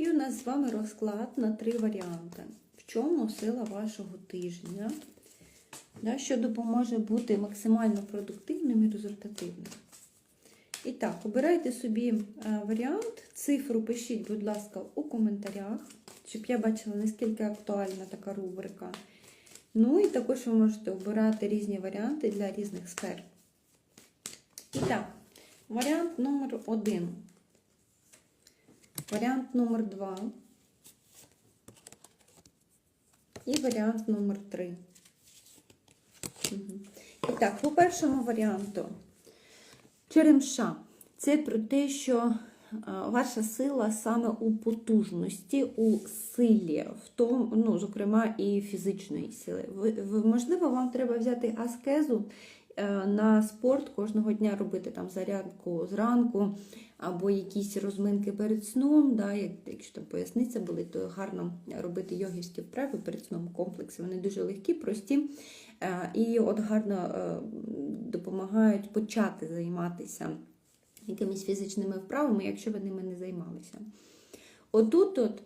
І у нас з вами розклад на три варіанти. В чому сила вашого тижня, да, що допоможе бути максимально продуктивним і результативним. І так, обирайте собі е, варіант, цифру пишіть, будь ласка, у коментарях, щоб я бачила, наскільки актуальна така рубрика. Ну і також ви можете обирати різні варіанти для різних сфер. І так, варіант номер один. Варіант номер два. І варіант номер три. Мгм. І так, по першому варіанту. Черемша. Це про те, що ваша сила саме у потужності, у силі, в тому, ну, зокрема, і фізичної сили. Ви, можливо, вам треба взяти аскезу е, на спорт кожного дня робити там зарядку зранку, або якісь розминки перед сном. Да, якщо там поясниця болить, то гарно робити йогівські вправи перед сном комплекси. Вони дуже легкі, прості. Е, І от гарно е, допомагають почати займатися якимись фізичними вправами, якщо ви ними не займалися. Отут, от,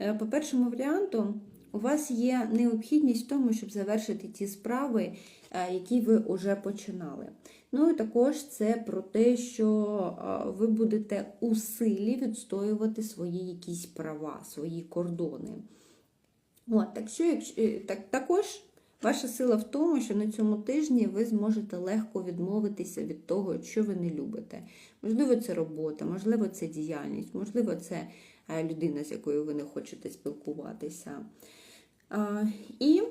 е, по першому варіанту, у вас є необхідність в тому, щоб завершити ті справи, е, які ви вже починали. Ну і також це про те, що е, ви будете у силі відстоювати свої якісь права, свої кордони. От, так що, якщо, е, так, також ваша сила в тому, що на цьому тижні ви зможете легко відмовитися від того, що ви не любите. Можливо, це робота, можливо, це діяльність, можливо, це е, людина, з якою ви не хочете спілкуватися. І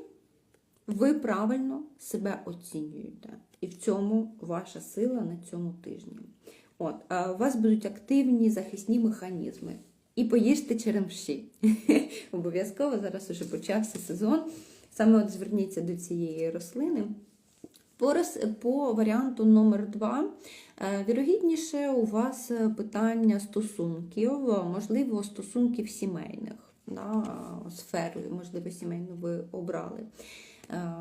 ви правильно себе оцінюєте. І в цьому ваша сила на цьому тижні. От, у вас будуть активні захисні механізми. І поїжте черемші. Обов'язково зараз уже почався сезон. Саме от зверніться до цієї рослини. По, по варіанту номер 2 вірогідніше у вас е, питання стосунків, е, можливо, стосунків сімейних. Да, сферу, можливо, сімейну ви обрали. Е,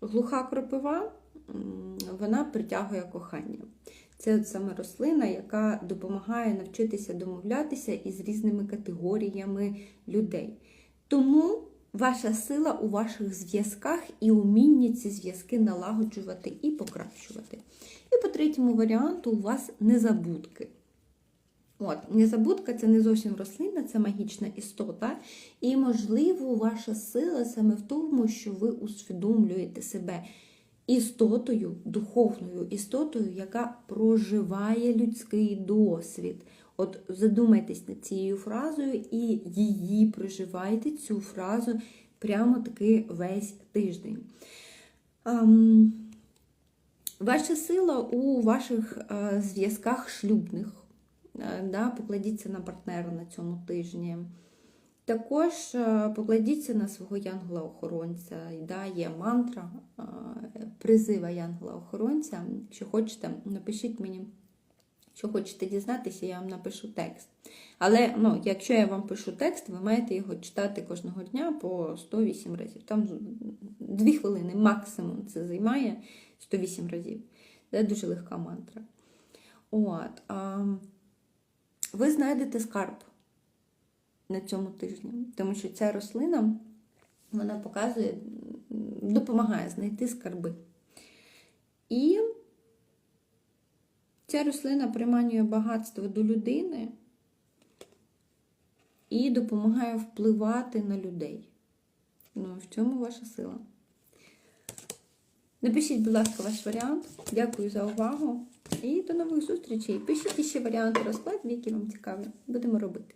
Глуха кропива, вона притягує кохання. Це от саме рослина, яка допомагає навчитися домовлятися із різними категоріями людей. Тому ваша сила у ваших зв'язках і умінні ці зв'язки налагоджувати і покращувати. І по третьому варіанту у вас незабудки. От, незабудка це не зовсім рослина, це магічна істота. І, можливо, ваша сила саме в тому, що ви усвідомлюєте себе істотою, духовною істотою, яка проживає людський досвід. От задумайтесь над цією фразою і її проживайте, цю фразу прямо таки весь тиждень. Ам, Ваша сила у ваших е, зв'язках шлюбних. Е, Да, покладіться на партнера на цьому тижні. Також е, покладіться на свого янгола-охоронця. Да, є мантра призива янгола-охоронця. Якщо хочете, напишіть мені, що хочете дізнатися, я вам напишу текст. Але ну, якщо я вам пишу текст, ви маєте його читати кожного дня по 108 разів. Там 2 хвилини максимум це займає 108 разів. Це дуже легка мантра. От, а, ви знайдете скарб на цьому тижні, тому що ця рослина вона показує, допомагає знайти скарби. І ця рослина приманює багатство до людини і допомагає впливати на людей. Ну, в цьому ваша сила. Напишіть, будь ласка, ваш варіант. Дякую за увагу. І до нових зустрічей. Пишіть ще варіанти розкладів, які вам цікаві. Будемо робити.